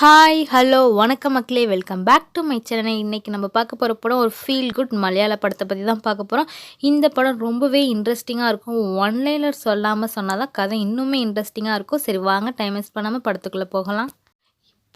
Hi hello வணக்கம் மக்களே. Welcome back to my channel இன்றைக்கி நம்ம பார்க்க போகிற படம் ஒரு ஃபீல் குட் மலையாள படத்தை பற்றி தான் பார்க்க போகிறோம் இந்த படம் ரொம்பவே இன்ட்ரெஸ்டிங்காக இருக்கும். ஒன்லைனர் சொல்லாமல் சொன்னால் தான் கதை இன்னுமே இன்ட்ரெஸ்டிங்காக இருக்கும். சரி வாங்க டைம் வேஸ்ட் பண்ணாமல் படத்துக்குள்ளே போகலாம்.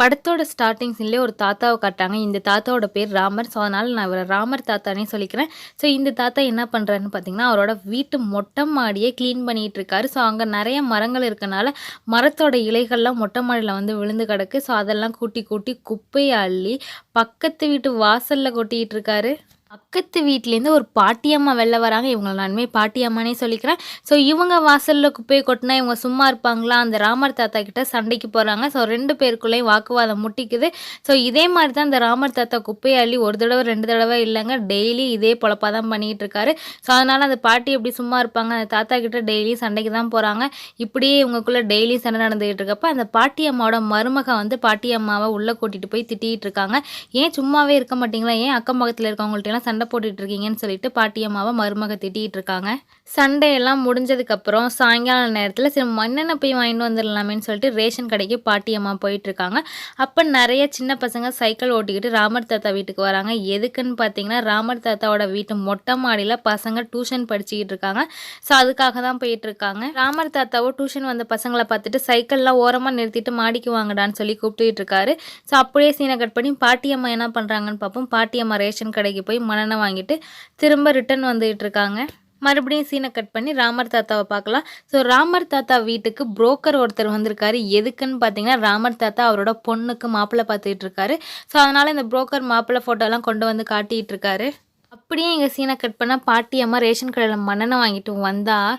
படத்தோட ஸ்டார்டிங்ஸ்லேயே ஒரு தாத்தாவை காட்டாங்க இந்த தாத்தாவோட பேர் ராமர். ஸோ அதனால் நான் இவரை ராமர் தாத்தானே சொல்லிக்கிறேன். ஸோ இந்த தாத்தா என்ன பண்ணுறாருன்னு பார்த்தீங்கன்னா அவரோட வீட்டு மொட்டை மாடியை க்ளீன் பண்ணிகிட்டு இருக்காரு ஸோ அங்கே நிறைய மரங்கள் இருக்கனால மரத்தோட இலைகள்லாம் மொட்டை மாடியில் வந்து விழுந்து கிடக்கு. ஸோ அதெல்லாம் கூட்டி கூட்டி குப்பையை அள்ளி பக்கத்து வீட்டு வாசலில் கொட்டிக்கிட்டு இருக்காரு பக்கத்து வீட்டிலேருந்து ஒரு பாட்டியம்மா வெளில வராங்க. இவங்களை நானுமே பாட்டியம்மானே சொல்லிக்கிறேன். ஸோ இவங்க வாசலில் குப்பையை கொட்டினா இவங்க சும்மா இருப்பாங்களா? அந்த ராமர் தாத்தா கிட்ட சண்டைக்கு போகிறாங்க ஸோ ரெண்டு பேருக்குள்ளேயும் வாக்குவாதம் முட்டிக்குது. ஸோ இதே மாதிரி தான் இந்த ராமர் தாத்தா குப்பையை அள்ளி ஒரு தடவை ரெண்டு தடவை இல்லைங்க டெய்லி இதே பொழப்பாக தான் பண்ணிகிட்டு இருக்காரு ஸோ அதனால் அந்த பாட்டி எப்படி சும்மா இருப்பாங்க? அந்த தாத்தா கிட்ட டெய்லியும் சண்டைக்கு தான் போகிறாங்க இப்படியே இவங்களுக்குள்ளே டெய்லியும் சண்டை நடந்துகிட்டு இருக்கப்போ அந்த பாட்டி அம்மாவோட மருமக வந்து பாட்டி அம்மாவை உள்ளே கூட்டிகிட்டு போய் திட்டிகிட்டு இருக்காங்க ஏன் சும்மாவே இருக்க மாட்டீங்களா? ஏன் அக்கம் பக்கத்தில் இருக்கவங்கள்ட்ட சண்டை போட்டுட்டு இருக்கீங்கன்னு சொல்லிட்டு பாட்டியம்மாவை மருமக திட்டிகிட்டு இருக்காங்க சண்டையெல்லாம் முடிஞ்சதுக்கப்புறம் சாயங்கால நேரத்தில் சரி மண்ணெண்ணெய் போய் வாங்கிட்டு வந்துடலாமேன்னு சொல்லிட்டு ரேஷன் கடைக்கு பாட்டியம்மா போயிட்டுருக்காங்க அப்போ நிறைய சின்ன பசங்க சைக்கிள் ஓட்டிக்கிட்டு ராமர் தாத்தா வீட்டுக்கு வராங்க. எதுக்குன்னு பார்த்தீங்கன்னா ராமர் தாத்தாவோட வீட்டு மொட்டை மாடியில் பசங்க டியூஷன் படிச்சுக்கிட்டு இருக்காங்க ஸோ அதுக்காக தான் போயிட்டுருக்காங்க ராமர் தாத்தாவோ டியூஷன் வந்த பசங்களை பார்த்துட்டு சைக்கிள்லாம் ஓரமாக நிறுத்திட்டு மாடிக்கு வாங்கடான்னு சொல்லி கூப்பிட்டுக்கிட்டு இருக்காரு ஸோ அப்படியே சீனை கட் பண்ணி பாட்டியம்மா என்ன பண்ணுறாங்கன்னு பார்ப்போம் பாட்டியம்மா ரேஷன் கடைக்கு போய் மன்னனை வாங்கிட்டு திரும்ப ரிட்டன் வந்துகிட்டு இருக்காங்க மறுபடியும் சீனை கட் பண்ணி ராமர் தாத்தாவை பார்க்கலாம். ஸோ ராமர் தாத்தா வீட்டுக்கு புரோக்கர் ஒருத்தர் வந்திருக்காரு. எதுக்குன்னு பார்த்தீங்கன்னா ராமர் தாத்தா அவரோட பொண்ணுக்கு மாப்பிள்ளை பார்த்துக்கிட்டு இருக்காரு ஸோ அதனால் இந்த புரோக்கர் மாப்பிள்ளை ஃபோட்டோலாம் கொண்டு வந்து காட்டிகிட்டு இருக்காரு அப்படியே எங்கள் சீனை கட் பண்ணால் பாட்டி அம்மா ரேஷன் கடையில் மன்னனை வாங்கிட்டு வந்தால்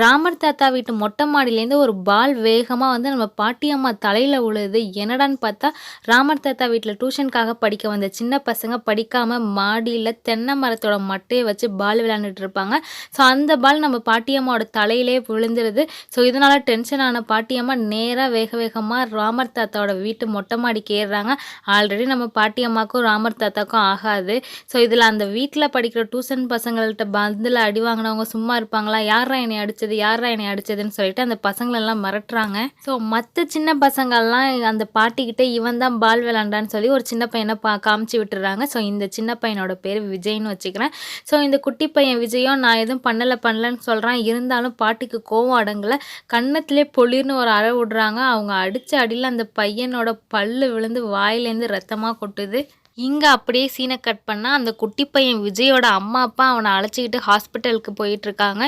ராமர் தாத்தா வீட்டு மொட்டை மாடியிலேருந்து ஒரு பால் வேகமாக வந்து நம்ம பாட்டி அம்மா தலையில் உழுது என்னடான்னு பார்த்தா ராமர் தாத்தா வீட்டில் டியூஷனுக்காக படிக்க வந்த சின்ன பசங்க படிக்காமல் மாடியில் தென்னை மரத்தோட மட்டையை வச்சு பால் விளையாண்டுட்டு இருப்பாங்க. ஸோ அந்த பால் நம்ம பாட்டியம்மாவோட தலையிலே விழுந்துருது. ஸோ இதனால் டென்ஷன் ஆன பாட்டியம்மா நேராக வேக வேகமாக ராமர் தாத்தாவோட வீட்டு மொட்டை மாடிக்கு ஏறுறாங்க. ஆல்ரெடி நம்ம பாட்டியம்மாக்கும் ராமர் தாத்தாக்கும் ஆகாது. ஸோ இதில் அந்த வீட்டில் படிக்கிற டியூஷன் பசங்கள்கிட்ட பந்தில் அடி வாங்கினவங்க சும்மா இருப்பாங்களா? யாரா என்னை அடித்தது யாரா என்னை அடித்ததுன்னு சொல்லிட்டு அந்த பசங்களெல்லாம் மிரட்டுறாங்க. ஸோ மற்ற சின்ன பசங்கள்லாம் அந்த பாட்டிக்கிட்ட இவன் தான் பால் விளாண்டான்னு சொல்லி ஒரு சின்ன பையனை பா காமிச்சு விட்டுறாங்க. ஸோ இந்த சின்ன பையனோட பேர் விஜய்னு வச்சுக்கிறேன். ஸோ இந்த குட்டி பையன் விஜயும் நான் எதுவும் பண்ணலை பண்ணலன்னு சொல்கிறான் இருந்தாலும் பாட்டிக்கு கோவம் அடங்கலை. கன்னத்திலே பொளிர்னு ஒரு அற விடுறாங்க. அவங்க அடித்த அடியில் அந்த பையனோட பல்லு விழுந்து வாயிலேருந்து ரத்தமாக கொட்டுது. இங்கே அப்படியே சீனை கட் பண்ணால் அந்த குட்டி பையன் விஜயோட அம்மா அப்பா அவனை அழைச்சிக்கிட்டு ஹாஸ்பிட்டலுக்கு போயிட்டுருக்காங்க.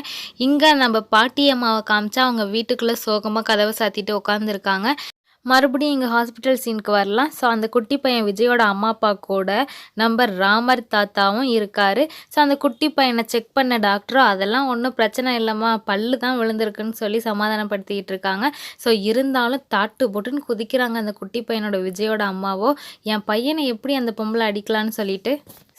இங்கே நம்ம பாட்டி அம்மாவை காமிச்சா அவங்க வீட்டுக்குள்ளே சோகமாக கதவை சாத்திட்டு உட்காந்துருக்காங்க மறுபடியும் இங்கே ஹாஸ்பிட்டல் சீனுக்கு வரலாம். ஸோ அந்த குட்டி பையன் விஜயோட அம்மா அப்பா கூட நம்பர் ராமர் தாத்தாவும் இருக்கார். ஸோ அந்த குட்டி பையனை செக் பண்ண டாக்டரும் அதெல்லாம் ஒன்றும் பிரச்சனை இல்லைம்மா பல்லு தான் விழுந்திருக்குன்னு சொல்லி சமாதானப்படுத்திக்கிட்டு இருக்காங்க. ஸோ இருந்தாலும் தாட்டு போட்டுன்னு குதிக்கிறாங்க அந்த குட்டி பையனோட விஜயோட அம்மாவோ. என் பையனை எப்படி அந்த பொம்பளை அடிக்கலான்னு சொல்லிட்டு?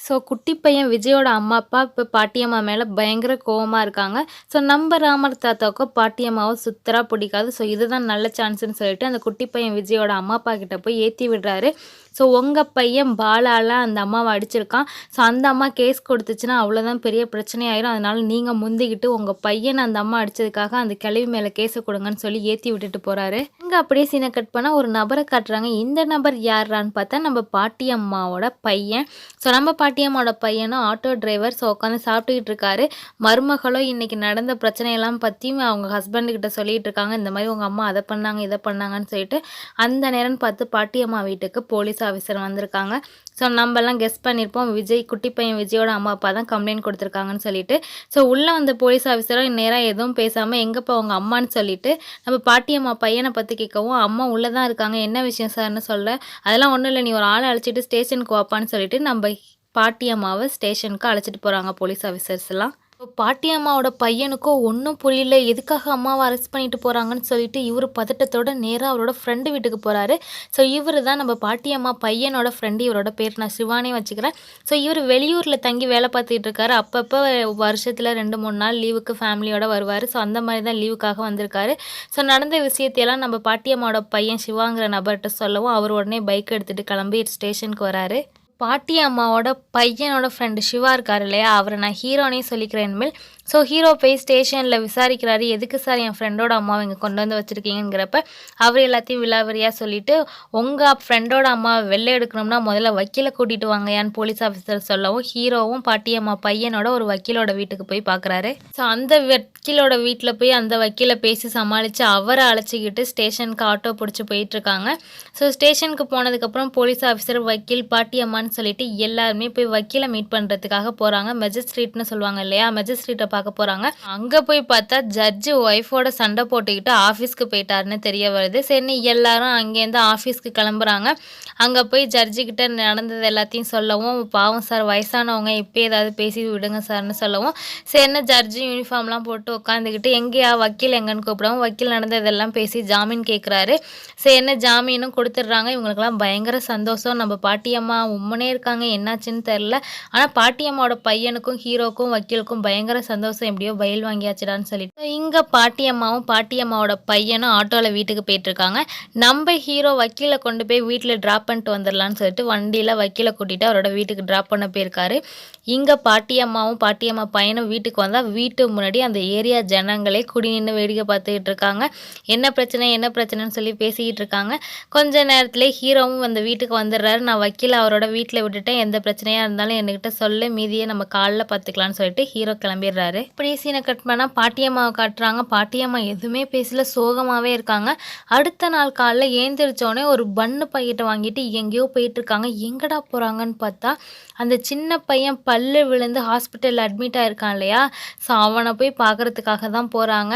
ஸோ குட்டி பையன் விஜயோட அம்மா அப்பா இப்போ பாட்டியம்மா மேலே பயங்கர கோவமாக இருக்காங்க. ஸோ நம்ம ராமர் தாத்தாவுக்கோ பாட்டியம்மாவோ சுத்தராக பிடிக்காது. ஸோ இதுதான் நல்ல சான்ஸ்னு சொல்லிட்டு அந்த குட்டி பையன் விஜயோட அம்மா அப்பா கிட்ட போய் ஏற்றி விடுறாரு. ஸோ உங்கள் பையன் பாலாலாம் அந்த அம்மாவை அடிச்சிருக்கான். ஸோ அந்த அம்மா கேஸ் கொடுத்துச்சுன்னா அவ்வளோதான் பெரிய பிரச்சனையாயிரும். அதனால் நீங்கள் முந்திக்கிட்டு உங்கள் பையனை அந்த அம்மா அடித்ததுக்காக அந்த கிளவி மேலே கேஸை கொடுங்கன்னு சொல்லி ஏற்றி விட்டுட்டு போகிறாரு இங்கே அப்படியே சீனை கட் பண்ணால் ஒரு நபரை காட்டுறாங்க. இந்த நபர் யாரான்னு பார்த்தா நம்ம பாட்டியம்மாவோட பையன். ஸோ நம்ம பாட்டியம்மாவோட பையனும் ஆட்டோ டிரைவர் ஸோ உட்காந்து சாப்பிட்டுக்கிட்டு இருக்காரு. மருமகளும் இன்றைக்கி நடந்த பிரச்சனையெல்லாம் பற்றியும் அவங்க ஹஸ்பண்டுக்கிட்ட சொல்லிகிட்டு இருக்காங்க. இந்த மாதிரி உங்கள் அம்மா அதை பண்ணாங்க இதை பண்ணாங்கன்னு சொல்லிட்டு அந்த நேரம்னு பார்த்து பாட்டியம்மா வீட்டுக்கு போலீஸாக ஆஃபீஸர் வந்திருக்காங்க. ஸோ நம்மலாம் கெஸ் பண்ணியிருப்போம் விஜய் குட்டி பையன் விஜயோட அம்மா அப்பா தான் கம்ப்ளைண்ட் கொடுத்துருக்காங்கன்னு சொல்லிட்டு. ஸோ உள்ளே வந்த போலீஸ் ஆஃபீஸரும் நேராக எதுவும் பேசாமல் எங்கேப்பா அவங்க அம்மான்னு சொல்லிட்டு நம்ம பாட்டி அம்மா பையனை பற்றி கேட்கவும் அம்மா உள்ளே தான் இருக்காங்க. என்ன விஷயம் சார்னு சொல்ல அதெல்லாம் ஒன்றும் இல்லை. நீ ஒரு ஆளை அழைச்சிட்டு ஸ்டேஷனுக்கு வாப்பான்னு சொல்லிட்டு நம்ம பாட்டி அம்மாவை ஸ்டேஷனுக்கு அழைச்சிட்டு போகிறாங்க போலீஸ் ஆஃபீஸர்ஸ்லாம் இப்போ பாட்டி அம்மாவோட பையனுக்கோ ஒன்றும் புரியல. எதுக்காக அம்மாவை அரெஸ்ட் பண்ணிட்டு போகிறாங்கன்னு சொல்லிட்டு இவர் பதட்டத்தோட நேராக அவரோட ஃப்ரெண்டு வீட்டுக்கு போகிறாரு ஸோ இவர் தான் நம்ம பாட்டி அம்மா பையனோட ஃப்ரெண்டு இவரோட பேர் நான் சிவானே வச்சுக்கிறேன். ஸோ இவர் வெளியூரில் தங்கி வேலை பார்த்துட்டு இருக்காரு. அப்பப்போ வருஷத்தில் ரெண்டு மூணு நாள் லீவுக்கு ஃபேமிலியோட வருவார். ஸோ அந்த மாதிரி தான் லீவுக்காக வந்திருக்காரு. ஸோ நடந்த விஷயத்தையெல்லாம் நம்ம பாட்டி அம்மாவோட பையன் சிவாங்கிற நபர்கிட்ட சொல்லவும் அவர் உடனே பைக் எடுத்துகிட்டு கிளம்பி ஸ்டேஷனுக்கு வராரு. பாட்டி அம்மாவோட பையனோட ஃப்ரெண்டு சிவா இருக்கார் இல்லையா? அவரை நான் ஹீரோனே சொல்லிக்கிறேன் இனிமேல். ஸோ ஹீரோ போய் ஸ்டேஷனில் விசாரிக்கிறாரு. எதுக்கு சார் என் ஃப்ரெண்டோட அம்மாவை இங்கே கொண்டு வந்து வச்சுருக்கீங்கிறப்ப அவர் எல்லாத்தையும் விலாவரியாக சொல்லிட்டு உங்கள் ஃப்ரெண்டோட அம்மாவை வெளில எடுக்கணும்னா முதல்ல வக்கீலை கூட்டிகிட்டு வாங்கயான்னு போலீஸ் ஆஃபீஸர் சொல்லவும் ஹீரோவும் பாட்டியம்மா பையனோட ஒரு வக்கீலோட வீட்டுக்கு போய் பார்க்குறாரு ஸோ அந்த வக்கீலோட வீட்டில் போய் அந்த வக்கீலை பேசி சமாளித்து அவரை அழைச்சிக்கிட்டு ஸ்டேஷனுக்கு ஆட்டோ பிடிச்சி போயிட்டுருக்காங்க. ஸோ ஸ்டேஷனுக்கு போனதுக்கப்புறம் போலீஸ் ஆஃபீஸர் வக்கீல் பாட்டியம்மான்னு சொல்லிட்டு எல்லாருமே போய் வக்கீலை மீட் பண்ணுறதுக்காக போகிறாங்க மெஜிஸ்ட்ரேட்னு சொல்லுவாங்க இல்லையா? மெஜிஸ்ட்ரேட்டை பார்க்க போகிறாங்க அங்கே போய் பார்த்தா ஜட்ஜு ஒய்ஃபோட சண்டை போட்டுக்கிட்டு ஆஃபீஸ்க்கு போயிட்டாருன்னு தெரிய வருது. சரி எல்லாரும் அங்கேருந்து ஆஃபீஸ்க்கு கிளம்புறாங்க. அங்கே போய் ஜட்ஜுக்கிட்ட நடந்தது எல்லாத்தையும் சொல்லவும் பாவம் சார் வயசானவங்க இப்போ ஏதாவது பேசி விடுங்க சார்னு சொல்லவும். சரின்னு ஜட்ஜு யூனிஃபார்ம்லாம் போட்டு உட்காந்துக்கிட்டு எங்கேயா வக்கீல் எங்கன்னு கூப்பிடவும் வக்கீல் நடந்ததெல்லாம் பேசி ஜாமீன் கேட்குறாரு சரின்னு ஜாமீனும் கொடுத்துட்றாங்க. இவங்களுக்குலாம் பயங்கர சந்தோஷம். நம்ம பாட்டியம்மா உம்மனே இருக்காங்க. என்னாச்சுன்னு தெரில ஆனால் பாட்டியம்மாவோட பையனுக்கும் ஹீரோக்கும் வக்கீலுக்கும் பயங்கர சந்தோஷம். எப்படியோ பயில் வாங்கியாச்சுடான்னு சொல்லிட்டு. இங்கே பாட்டியம்மாவும் பாட்டியம்மாவோட பையனும் ஆட்டோவில் வீட்டுக்கு போயிட்டுருக்காங்க. நம்ம ஹீரோ வக்கீலை கொண்டு போய் வீட்டில் ட்ராப் பண்ணிட்டு வந்துடலான்னு சொல்லிட்டு வண்டியில் வக்கீலை கூட்டிகிட்டு அவரோட வீட்டுக்கு ட்ராப் பண்ண போயிருக்காரு. இங்கே பாட்டியம்மாவும் பாட்டியம்மா பையனும் வீட்டுக்கு வந்தால் வீட்டு முன்னாடி அந்த ஏரியா ஜனங்களே குடி நின்று வேடிக்கை பார்த்துக்கிட்டு இருக்காங்க. என்ன பிரச்சனை என்ன பிரச்சனைன்னு சொல்லி பேசிக்கிட்டு இருக்காங்க. கொஞ்ச நேரத்துலேயே ஹீரோவும் அந்த வீட்டுக்கு வந்துடுறாரு. நான் வக்கீல் அவரோட வீட்டில் விட்டுட்டேன். எந்த பிரச்சனையாக இருந்தாலும் என்கிட்ட சொல்ல மீதியை நம்ம காலில் பார்த்துக்கலான்னு சொல்லிட்டு ஹீரோ கிளம்பிடுறாரு. இப்படி சீனை கட் பண்ணால் பாட்டியம்மாவை காட்டுறாங்க. பாட்டியம்மா எதுவுமே பேசல சோகமாகவே இருக்காங்க. அடுத்த நாள் காலைல ஏந்திரிச்சோடனே ஒரு பண்ணு பையிட்ட வாங்கிட்டு எங்கேயோ போயிட்டு இருக்காங்க எங்கடா போகிறாங்கன்னு பார்த்தா அந்த சின்ன பையன் பல்லு விழுந்து ஹாஸ்பிட்டலில் அட்மிட் ஆகிருக்கான் இல்லையா? ஸோ அவனை போய் பார்க்குறதுக்காக தான் போகிறாங்க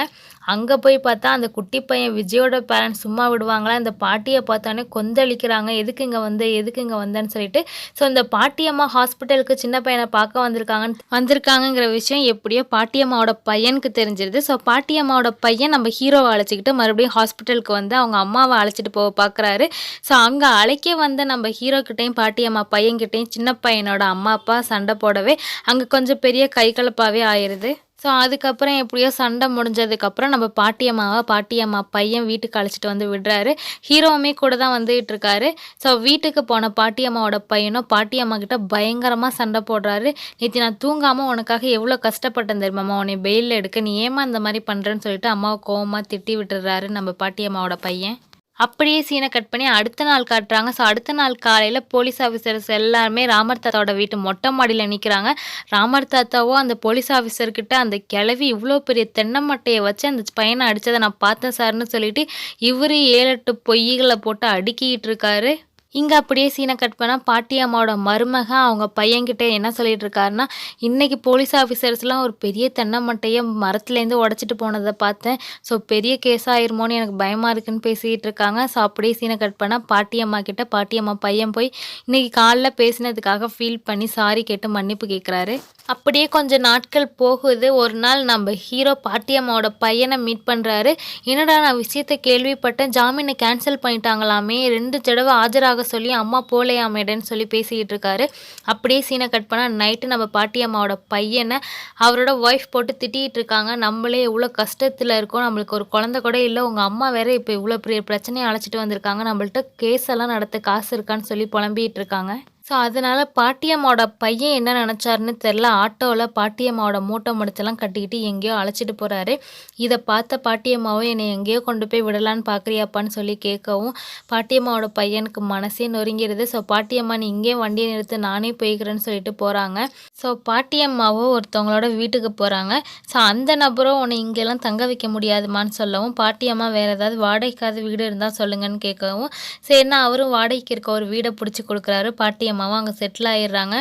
அங்கே போய் பார்த்தா அந்த குட்டி பையன் விஜயோட பேரண்ட்ஸ் சும்மா விடுவாங்களா? இந்த பாட்டியை பார்த்தோன்னே கொந்தளிக்கிறாங்க. எதுக்கு இங்கே வந்து எதுக்கு இங்கே வந்தேன்னு சொல்லிட்டு. ஸோ இந்த பாட்டியம்மா ஹாஸ்பிட்டலுக்கு சின்ன பையனை பார்க்க வந்திருக்காங்கன்னு வந்திருக்காங்கங்கிற விஷயம் எப்படியோ பாட்டியம்மாவோட பையனுக்கு தெரிஞ்சிருது. ஸோ பாட்டியம்மாவோட பையன் நம்ம ஹீரோவை அழைச்சிக்கிட்டு மறுபடியும் ஹாஸ்பிட்டலுக்கு வந்து அவங்க அம்மாவை அழைச்சிட்டு போக பார்க்குறாரு. ஸோ அங்கே அழைக்க வந்த நம்ம ஹீரோக்கிட்டையும் பாட்டியம்மா பையன்கிட்டையும் சின்ன பையனோட அம்மா அப்பா சண்டை போடவே அங்கே கொஞ்சம் பெரிய கை கலப்பாகவே ஆயிடுது ஸோ அதுக்கப்புறம் எப்படியோ சண்டை முடிஞ்சதுக்கப்புறம் நம்ம பாட்டியம்மாவை பாட்டியம்மா பையன் வீட்டுக்கு அழைச்சிட்டு வந்து விடுறாரு. ஹீரோவுமே கூட தான் வந்துகிட்டு இருக்காரு. ஸோ வீட்டுக்கு போன பாட்டியம்மாவோட பையனும் பாட்டியம்மா கிட்ட பயங்கரமாக சண்டை போடுறாரு. நேற்று நான் தூங்காமல் உனக்காக எவ்வளோ கஷ்டப்பட்டேன் தெரியுமாம்மா உன்னை பெயிலில் எடுக்க. நீ ஏமா இந்த மாதிரி பண்ணுறேன்னு சொல்லிட்டு அம்மாவை கோவமாக திட்டி விட்டுறாரு நம்ம பாட்டியம்மாவோட பையன். அப்படியே சீனை கட் பண்ணி அடுத்த நாள் காட்டுறாங்க. ஸோ அடுத்த நாள் காலையில் போலீஸ் ஆஃபீஸர்ஸ் எல்லாருமே ராமர் தாத்தாவோட வீட்டு மொட்டை மாடியில் நிற்கிறாங்க ராமர் தாத்தாவோ அந்த போலீஸ் ஆஃபீஸர்கிட்ட அந்த கிளவி இவ்வளோ பெரிய தென்னை மட்டையை வச்சு அந்த பையனை அடித்ததை நான் பார்த்தேன் சார்னு சொல்லிட்டு இவர் ஏழு எட்டு பொய்களை போட்டு அடுக்கிட்டு இருக்காரு. இங்கே அப்படியே சீனை கட் பண்ணால் பாட்டி அம்மாவோட மருமக அவங்க பையன்கிட்ட என்ன சொல்லிட்டு இருக்காருன்னா இன்றைக்கி போலீஸ் ஆஃபீஸர்ஸ்லாம் ஒரு பெரிய தென்னை மட்டையை மரத்துலேருந்து உடச்சிட்டு போனதை பார்த்தேன். ஸோ பெரிய கேஸ் ஆயிருமோன்னு எனக்கு பயமாக இருக்குன்னு பேசிகிட்டு இருக்காங்க. ஸோ அப்படியே சீனை கட் பண்ணால் பாட்டி அம்மா கிட்ட பாட்டி அம்மா பையன் போய் இன்றைக்கி காலைல பேசினதுக்காக ஃபீல் பண்ணி சாரி கேட்டு மன்னிப்பு கேட்குறாரு அப்படியே கொஞ்சம் நாட்கள் போகுது. ஒரு நாள் நம்ம ஹீரோ பாட்டியம்மாவோட பையனை மீட் பண்ணுறாரு என்னடா நான் விஷயத்தை கேள்விப்பட்டேன். ஜாமீனை கேன்சல் பண்ணிட்டாங்களாமே. ரெண்டு தடவை ஆஜராக சொல்லி அம்மா போலையாமேடன்னு சொல்லி பேசிக்கிட்டு இருக்காரு அப்படியே சீனை கட் பண்ணால் நைட்டு நம்ம பாட்டி அம்மாவோட பையனை அவரோட ஒய்ஃப் போட்டு திட்டிகிட்டு இருக்காங்க நம்மளே இவ்வளோ கஷ்டத்தில் இருக்கோம். நம்மளுக்கு ஒரு குழந்த கூட இல்லை. உங்கள் அம்மா வேற இப்போ இவ்வளோ பெரிய பிரச்சனையை அழைச்சிட்டு வந்திருக்காங்க. நம்மள்ட்ட கேஸ் எல்லாம் நடத்த காசு இருக்கான்னு சொல்லி புலம்பிகிட்டு இருக்காங்க ஸோ அதனால் பாட்டியம்மாவோட பையன் என்ன நினச்சாருன்னு தெரில ஆட்டோவில் பாட்டியம்மாவோட மூட்டை முடிச்செல்லாம் கட்டிக்கிட்டு எங்கேயோ அழைச்சிட்டு போகிறாரு இதை பார்த்த பாட்டியம்மாவும் என்னை எங்கேயோ கொண்டு போய் விடலான்னு பார்க்குறியாப்பான்னு சொல்லி கேட்கவும் பாட்டியம்மாவோட பையனுக்கு மனசே நொறுங்கிடுது ஸோ பாட்டியம்மா நீ இங்கேயே வண்டியை நிறுத்து நானே போய்க்கிறேன்னு சொல்லிட்டு போகிறாங்க ஸோ பாட்டியம்மாவோ ஒருத்தவங்களோட வீட்டுக்கு போகிறாங்க ஸோ அந்த நபரும் உன்னை இங்கெல்லாம் தங்க வைக்க முடியாதுமான்னு சொல்லவும் பாட்டியம்மா வேறு ஏதாவது வாடகைக்காத வீடு இருந்தால் சொல்லுங்கன்னு கேட்கவும் சரின்னா அவரும் வாடகைக்கு இருக்க ஒரு வீடை பிடிச்சி கொடுக்குறாரு. பாட்டியம்மாவும் அங்கே செட்டில் ஆயிடுறாங்க.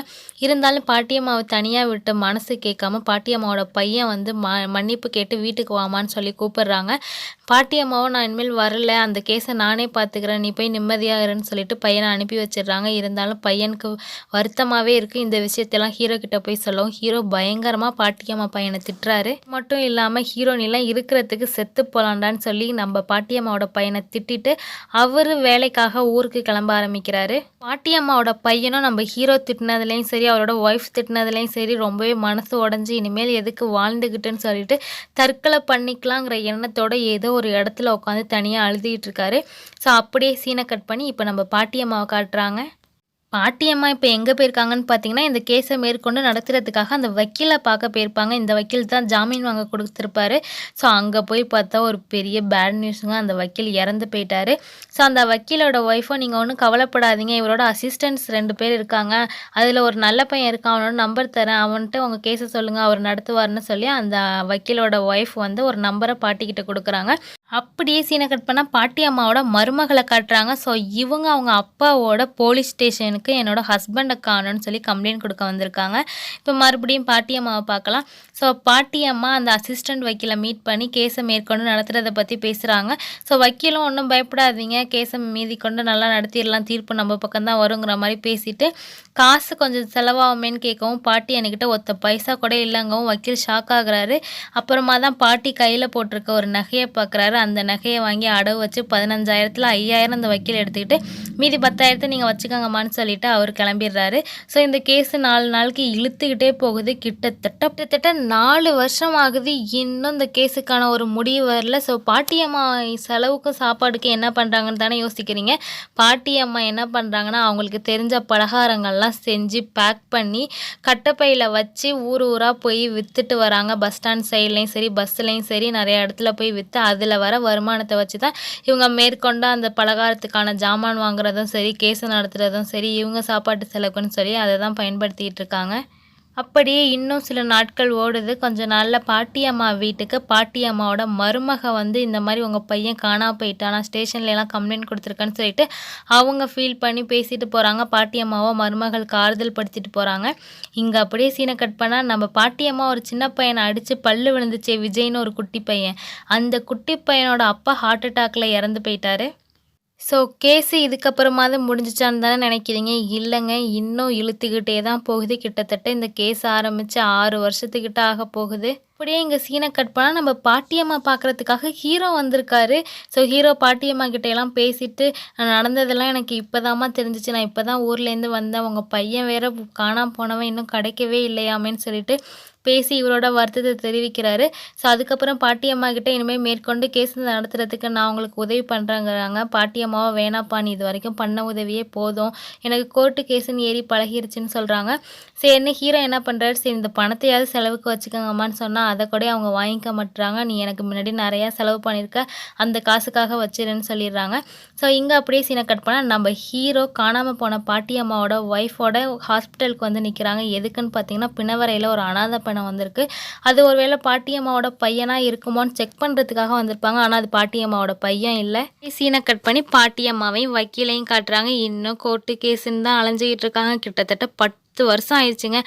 இருந்தாலும் பாட்டியம்மாவை தனியாக விட்டு மனசு கேட்காம பாட்டியம்மாவோட பையன் வந்து ம மன்னிப்பு கேட்டு வீட்டுக்கு வாமான்னு சொல்லி கூப்பிடுறாங்க. பாட்டியம்மாவும் நான் இனிமேல் வரல. அந்த கேஸை நானே பார்த்துக்கிறேன் நீ போய் நிம்மதியாக இருன்னு சொல்லிட்டு பையனை அனுப்பி வச்சிடுறாங்க. இருந்தாலும் பையனுக்கு வருத்தமாகவே இருக்குது இந்த விஷயத்தெல்லாம் ஹீரோ கிட்ட கிட்ட போய் சொல்லவும் ஹீரோ பயங்கரமாக பாட்டியம்மா பையனை திட்டுறாரு. மட்டும் இல்லாமல் ஹீரோனிலாம் இருக்கிறதுக்கு செத்து போலாண்டான்னு சொல்லி நம்ம பாட்டியம்மாவோட பையனை திட்டிட்டு அவர் வேலைக்காக ஊருக்கு கிளம்ப ஆரம்பிக்கிறாரு. பாட்டியம்மாவோட பையனும் நம்ம ஹீரோ திட்டினதுலேயும் சரி அவரோட ஒய்ஃப் திட்டினதுலேயும் சரி ரொம்பவே மனசு உடஞ்சி இனிமேல் எதுக்கு வாழ்ந்துக்கிட்டுன்னு சொல்லிட்டு தற்கொலை பண்ணிக்கலாங்கிற எண்ணத்தோட ஏதோ ஒரு இடத்துல உட்காந்து தனியாக அழுதிட்டு இருக்காரு. ஸோ அப்படியே சீனை கட் பண்ணி இப்போ நம்ம பாட்டியம்மாவை காட்டுறாங்க. பாட்டியம்மா இப்போ எங்கே போயிருக்காங்கன்னு பார்த்தீங்கன்னா இந்த கேஸை மேற்கொண்டு நடத்துறதுக்காக அந்த வக்கீலை பார்க்க போயிருப்பாங்க. இந்த வக்கீல் தான் ஜாமீன் வாங்க கொடுத்துருப்பாரு. ஸோ அங்கே போய் பார்த்தா ஒரு பெரிய பேட் நியூஸுங்க அந்த வக்கீல் இறந்து போயிட்டாரு. ஸோ அந்த வக்கீலோட ஒய்ஃபோ நீங்கள் ஒன்றும் கவலைப்படாதீங்க. இவரோட அசிஸ்டன்ட்ஸ் ரெண்டு பேர் இருக்காங்க. அதில் ஒரு நல்ல பையன் இருக்கான். அவனோட நம்பர் தரேன். அவன்கிட்ட உங்கள் கேஸை சொல்லுங்கள் அவர் நடத்துவார்னு சொல்லி அந்த வக்கீலோட ஒய்ஃப் வந்து ஒரு நம்பரை பாட்டிக்கிட்ட கொடுக்குறாங்க. அப்படியே சீனை கட் பண்ணால் பாட்டி அம்மாவோட மருமகளை காட்டுறாங்க. ஸோ இவங்க அவங்க அப்பாவோட போலீஸ் ஸ்டேஷனுக்கு என்னோட ஹஸ்பண்டை காணும்னு சொல்லி கம்ப்ளைண்ட் கொடுக்க வந்திருக்காங்க. இப்போ மறுபடியும் பாட்டி அம்மாவை பார்க்கலாம். ஸோ பாட்டி அம்மா அந்த அசிஸ்டண்ட் வக்கீலை மீட் பண்ணி கேஸை மேற்கொண்டு நடத்துகிறத பற்றி பேசுகிறாங்க ஸோ வக்கீலும் ஒன்றும் பயப்படாதீங்க. கேஸை மீதி கொண்டு நல்லா நடத்திடலாம். தீர்ப்பு நம்ம பக்கம் தான் வருங்கிற மாதிரி பேசிட்டு காசு கொஞ்சம் செலவாகுமேன்னு கேட்கவும் பாட்டி என்கிட்ட ஒத்த பைசா கூட இல்லைங்கவும் வக்கீல் ஷாக் ஆகுறாரு. அப்புறமா தான் பாட்டி கையில் போட்டிருக்க ஒரு நகையை பார்க்குறாரு. அந்த நகையை வாங்கி அடவு வச்சு பதினஞ்சாயிரத்தில் ஐயாயிரம் அந்த வக்கீல் எடுத்துக்கிட்டு மீதி பத்தாயிரத்தை நீங்கள் வச்சுக்கோங்கம்மான்னு சொல்லிட்டு அவர் கிளம்பிடுறாரு. ஸோ இந்த கேஸு நாலு நாளுக்கு இழுத்துக்கிட்டே போகுது. கிட்டத்தட்ட கிட்டத்தட்ட நாலு வருஷம் ஆகுது இன்னும் இந்த கேஸுக்கான ஒரு முடிவு வரல. ஸோ பாட்டியம்மா செலவுக்கும் சாப்பாடுக்கும் என்ன பண்ணுறாங்கன்னு தானே யோசிக்கிறீங்க. பாட்டியம்மா என்ன பண்ணுறாங்கன்னா அவங்களுக்கு தெரிஞ்ச பலகாரங்கள்லாம் செஞ்சு பேக் பண்ணி கட்டப்பையில் வச்சு ஊர் ஊராக போய் விற்றுட்டு வராங்க. பஸ் ஸ்டாண்ட் சைட்லேயும் சரி பஸ்ஸுலேயும் சரி நிறைய இடத்துல போய் விற்று அதில் வர வருமானத்தை வச்சு தான் இவங்க மேற்கொண்டு அந்த பலகாரத்துக்கான ஜாமான் வாங்குறதும் சரி கேஸு நடத்துகிறதும் சரி இவங்க சாப்பாட்டு செலவுக்குன்னு சொல்லி அதை தான் பயன்படுத்திகிட்டு இருக்காங்க. அப்படியே இன்னும் சில நாட்கள் ஓடுது. கொஞ்ச நாளில் பாட்டியம்மா வீட்டுக்கு பாட்டியம்மாவோட மருமக வந்து இந்த மாதிரி உங்கள் பையன் காணா போயிட்டானா ஸ்டேஷன்லலாம் கம்ப்ளைண்ட் கொடுத்துருக்கேன்னு சொல்லிட்டு அவங்க ஃபீல் பண்ணி பேசிட்டு போகிறாங்க பாட்டியம்மாவோ மருமகளுக்கு ஆறுதல் படுத்திட்டு போகிறாங்க இங்கே அப்படியே சீனை கட் பண்ணால் நம்ம பாட்டியம்மா ஒரு சின்ன பையனை அடித்து பல்லு விழுந்துச்சே விஜய்னு ஒரு குட்டி பையன். அந்த குட்டி பையனோட அப்பா ஹார்ட் அட்டாக்ல இறந்து போயிட்டாரு. ஸோ கேஸு இதுக்கப்புறமாவது முடிஞ்சிச்சான்னு தானே நினைக்கிறீங்க? இல்லைங்க இன்னும் இழுத்துக்கிட்டே தான் போகுது. கிட்டத்தட்ட இந்த கேஸ் ஆரம்பித்து ஆறு வருஷத்துக்கிட்ட ஆக போகுது. அப்படியே இங்கே சீனை கட் பண்ணால் நம்ம பாட்டியம்மா பார்க்குறதுக்காக ஹீரோ வந்திருக்காரு. ஸோ ஹீரோ பாட்டியம்மா கிட்டேலாம் பேசிட்டு நடந்ததெல்லாம் எனக்கு இப்போதாம்மா தெரிஞ்சிச்சு. நான் இப்போ தான் ஊர்லேருந்து வந்தேன். உங்கள் பையன் வேற காணாமல் போனவன். இன்னும் கிடைக்கவே இல்லையாமேன்னு சொல்லிட்டு பேசி இவரோட வருத்தத்தை தெரிவிக்கிறாரு. ஸோ அதுக்கப்புறம் பாட்டியம்மா கிட்ட இனிமேல் மேற்கொண்டு கேஸ் நடத்துறதுக்கு நான் உங்களுக்கு உதவி பண்ணுறேங்கிறாங்க பாட்டியம்மாவை வேணாப்பா நீ இது வரைக்கும் பண்ண உதவியே போதும். எனக்கு கோர்ட்டு கேஸுன்னு ஏறி பழகிருச்சுன்னு சொல்கிறாங்க சரி என்ன ஹீரோ என்ன பண்ணுறாரு சரி இந்த பணத்தையாவது செலவுக்கு வச்சுக்கோங்கம்மான்னு சொன்னால் அதை கூட அவங்க வாங்கிக்க மாட்டுறாங்க நீ எனக்கு முன்னாடி நிறையா செலவு பண்ணியிருக்க அந்த காசுக்காக வச்சிருன்னு சொல்லிடுறாங்க. ஸோ இங்கே அப்படியே சீனை கட் பண்ணால் நம்ம ஹீரோ காணாமல் போன பாட்டியம்மாவோட ஒய்ஃபோட ஹாஸ்பிட்டலுக்கு வந்து நிற்கிறாங்க எதுக்குன்னு பார்த்தீங்கன்னா பிணவரையில் ஒரு அனாதை பணம் வந்திருக்கு. அது ஒருவேளை பாட்டியம்மாவோட பையனாக இருக்குமோன்னு செக் பண்ணுறதுக்காக வந்திருப்பாங்க. ஆனால் அது பாட்டியம்மாவோட பையன் இல்லை. சீனை கட் பண்ணி பாட்டியம்மாவையும் வக்கீலையும் காட்டுறாங்க. இன்னும் கோர்ட்டு கேஸுன்னு தான் அலைஞ்சிக்கிட்டு இருக்காங்க. கிட்டத்தட்ட பட் பத்து வருஷம் ஆயிடுச்சுங்க.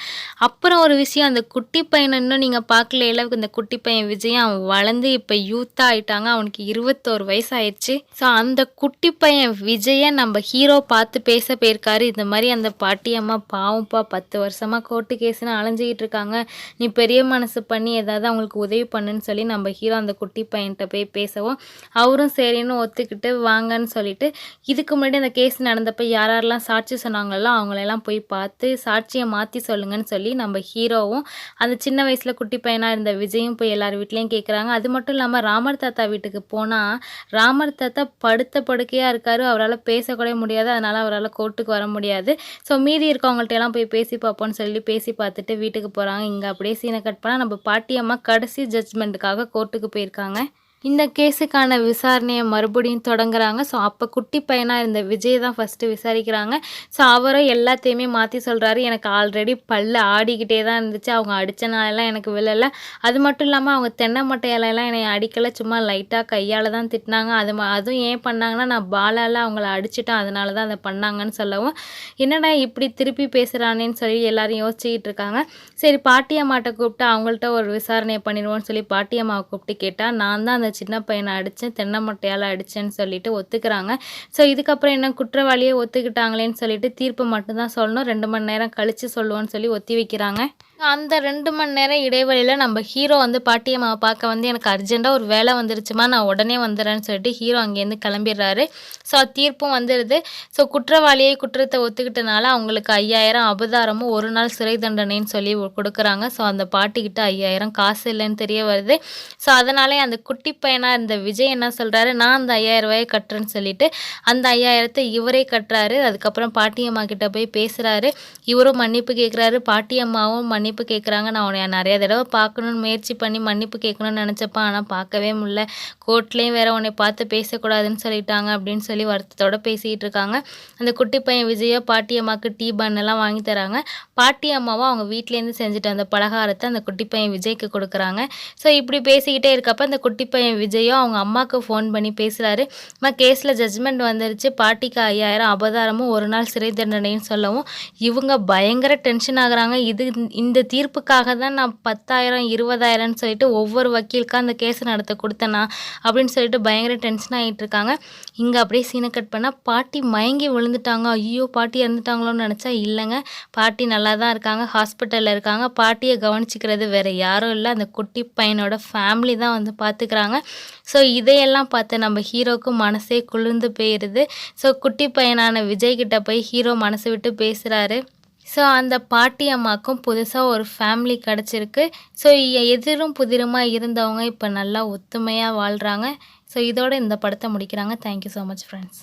அப்புறம் ஒரு விஷயம் அந்த குட்டி பையனை இன்னும் நீங்கள் பார்க்கல இந்த குட்டி பையன் விஜய் அவன் வளர்ந்து இப்போ யூத்தாக ஆயிட்டாங்க. அவனுக்கு இருபத்தோரு வயசு ஆயிடுச்சு. ஸோ அந்த குட்டி பையன் விஜயை நம்ம ஹீரோ பார்த்து பேச போயிருக்காரு. இந்த மாதிரி அந்த பாட்டியம்மா பாவம்ப்பா பத்து வருஷமாக கோர்ட்டு கேஸ்னு அலைஞ்சிக்கிட்டு இருக்காங்க. நீ பெரிய மனசு பண்ணி ஏதாவது அவங்களுக்கு உதவி பண்ணுன்னு சொல்லி நம்ம ஹீரோ அந்த குட்டி பையன்கிட்ட போய் பேசவும். அவரும் சரின்னு ஒத்துக்கிட்டு வாங்கன்னு சொல்லிட்டு இதுக்கு முன்னாடி அந்த கேஸ் நடந்தப்போ யார் யாரெல்லாம் சாட்சி சொன்னாங்களோ அவங்களெல்லாம் போய் பார்த்து சா சாட்சியை மாற்றி சொல்லுங்கன்னு சொல்லி நம்ம ஹீரோவும் அந்த சின்ன வயசில் குட்டி பையனாக இருந்த விஜயும் போய் எல்லார் வீட்லேயும் கேட்குறாங்க அது மட்டும் இல்லாமல் ராமர் தாத்தா வீட்டுக்கு போனால் ராமர் தாத்தா படுத்த படுக்கையாக இருக்கார். அவரால் பேசக்கூட முடியாது. அதனால் அவரால் கோர்ட்டுக்கு வர முடியாது. ஸோ மீதி இருக்கவங்கள்ட்ட எல்லாம் போய் பேசி பார்ப்போம்னு சொல்லி பேசி பார்த்துட்டு வீட்டுக்கு போகிறாங்க இங்கே அப்படியே சீனை கட் பண்ணால் நம்ம பாட்டியம்மா கடைசி ஜட்ஜ்மெண்ட்டுக்காக கோர்ட்டுக்கு போயிருக்காங்க. இந்த கேஸுக்கான விசாரணையை மறுபடியும் தொடங்குறாங்க. ஸோ அப்போ குட்டி பையனாக இருந்த விஜய் தான் ஃபஸ்ட்டு விசாரிக்கிறாங்க. ஸோ அவரும் எல்லாத்தையுமே மாற்றி சொல்கிறாரு எனக்கு ஆல்ரெடி பல்லு ஆடிக்கிட்டே தான் இருந்துச்சு. அவங்க அடித்தனாலெல்லாம் எனக்கு விழலை. அது மட்டும் இல்லாமல் அவங்க தென்னை மட்டையாலெல்லாம் என்னை அடிக்கலை. சும்மா லைட்டாக கையால் தான் திட்டினாங்க. அது அதுவும் ஏன் பண்ணாங்கன்னா நான் பாலால் அவங்கள அடிச்சிட்டேன். அதனால தான் அதை பண்ணாங்கன்னு சொல்லவும். என்னடா இப்படி திருப்பி பேசுகிறானேன்னு சொல்லி எல்லோரும் யோசிச்சுக்கிட்டு இருக்காங்க. சரி பாட்டியம்மாட்ட கூப்பிட்டு அவங்கள்ட்ட ஒரு விசாரணையை பண்ணிடுவோன்னு சொல்லி பாட்டியம்மாவை கூப்பிட்டு கேட்டால் நான் தான் அந்த சின்ன பையனை அடித்தேன் தென்னை மட்டையால் அடித்தேன்னு சொல்லிட்டு ஒத்துக்கிறாங்க. ஸோ இதுக்கப்புறம் என்ன குற்றவாளியே ஒத்துக்கிட்டாங்களேன்னு சொல்லிட்டு தீர்ப்பு மட்டும்தான் சொல்லணும். ரெண்டு மணி நேரம் கழித்து சொல்லுவோன்னு சொல்லி ஒத்தி வைக்கிறாங்க. அந்த ரெண்டு மணி நேரம் இடைவெளியில் நம்ம ஹீரோ வந்து பாட்டியம்மாவை பார்க்க வந்து எனக்கு அர்ஜெண்ட்டாக ஒரு வேலை வந்துருச்சுமா நான் உடனே வந்துடுறேன்னு சொல்லிட்டு ஹீரோ அங்கேருந்து கிளம்பிடுறாரு. ஸோ தீர்ப்பும் வந்துடுது ஸோ குற்றவாளியை குற்றத்தை ஒத்துக்கிட்டனால அவங்களுக்கு ஐயாயிரம் அபதாரமும் ஒரு நாள் சிறை தண்டனைன்னு சொல்லி கொடுக்குறாங்க. ஸோ அந்த பாட்டிக்கிட்ட ஐயாயிரம் காசு இல்லைன்னு தெரிய வருது. ஸோ அதனாலே அந்த குட்டி பையனாக இருந்த விஜய் என்ன சொல்கிறாரு நான் அந்த ஐயாயிரம் ரூபாயை கட்டுறேன்னு சொல்லிட்டு அந்த ஐயாயிரத்தை இவரே கட்டுறாரு. அதுக்கப்புறம் பாட்டியம்மா கிட்ட போய் பேசுகிறாரு இவரும் மன்னிப்பு கேட்குறாரு பாட்டியம்மாவும் மன்னி மன்னிப்பு கேட்குறாங்க நான் உன்னை நிறைய தடவை பார்க்கணுன்னு முயற்சி பண்ணி மன்னிப்பு கேட்கணும்னு நினச்சப்பா ஆனால் பார்க்கவே முடியல. கோர்ட்லேயும் வேற உன்னை பார்த்து பேசக்கூடாதுன்னு சொல்லிட்டாங்க அப்படின்னு சொல்லி வருத்தத்தோட பேசிக்கிட்டு இருக்காங்க. அந்த குட்டி பையன் விஜயோ பாட்டியம்மாவுக்கு டீ பண்ணெல்லாம் வாங்கி தராங்க. பாட்டி அம்மாவும் அவங்க வீட்லேருந்து செஞ்சுட்டு அந்த பலகாரத்தை அந்த குட்டி பையன் விஜய்க்கு கொடுக்குறாங்க. ஸோ இப்படி பேசிக்கிட்டே இருக்கப்ப அந்த குட்டி பையன் விஜயும் அவங்க அம்மாவுக்கு ஃபோன் பண்ணி பேசுகிறாரு அம்மா கேஸில் ஜட்ஜ்மெண்ட் வந்துருச்சு. பாட்டிக்கு ஐயாயிரம் அபதாரமும் ஒரு நாள் சிறை தண்டனைன்னு சொல்லவும் இவங்க பயங்கர டென்ஷன் ஆகுறாங்க. இது இந்த இந்த தீர்ப்புக்காக தான் நான் பத்தாயிரம் இருபதாயிரம்னு சொல்லிட்டு ஒவ்வொரு வக்கீலுக்கும் அந்த கேஸ் நடத்த கொடுத்தேனா அப்படின்னு சொல்லிட்டு பயங்கர டென்ஷன் ஆகிட்டு இருக்காங்க. இங்கே அப்படியே சீனை கட் பண்ணால் பாட்டி மயங்கி விழுந்துட்டாங்க. ஐயோ பாட்டி இறந்துட்டாங்களோன்னு நினச்சா இல்லைங்க. பாட்டி நல்லா தான் இருக்காங்க ஹாஸ்பிட்டலில் இருக்காங்க. பாட்டியை கவனிச்சிக்கிறது வேறு யாரும் இல்லை. அந்த குட்டி பையனோட ஃபேமிலி தான் வந்து பார்த்துக்கிறாங்க. ஸோ இதையெல்லாம் பார்த்து நம்ம ஹீரோக்கு மனசே குளிர்ந்து போயிடுது ஸோ குட்டி பையனான விஜய்கிட்ட போய் ஹீரோ மனசு விட்டு பேசுகிறாரு ஸோ அந்த பாட்டி அம்மாவுக்கும் புதுசாக ஒரு ஃபேமிலி கிடச்சிருக்கு. ஸோ எதிரும் புதிருமாக இருந்தவங்க இப்போ நல்லா ஒத்துமையாக வாழ்கிறாங்க ஸோ இதோட இந்த படத்தை முடிக்கிறாங்க. Thank you so much friends